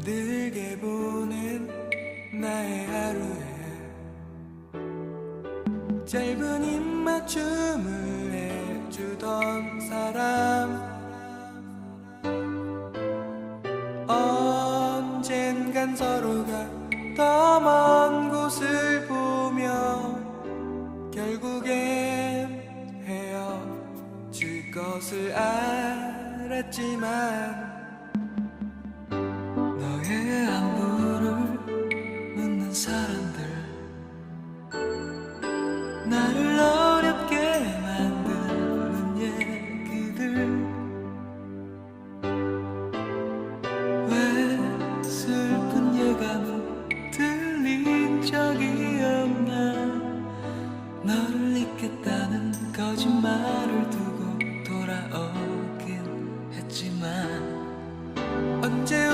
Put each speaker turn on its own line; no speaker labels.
힘들게 보낸 나의 하루에 짧은 입맞춤을 해주던 사람. 언젠간 서로가 더 먼 곳을 보며 결국엔 헤어질 것을 알았지만 나를 어렵게
만드는 얘기들.
왜
슬픈 예감은 들린
적이 없나? 너를
잊겠다는
거짓말을
두고 돌아오긴 했지만
언제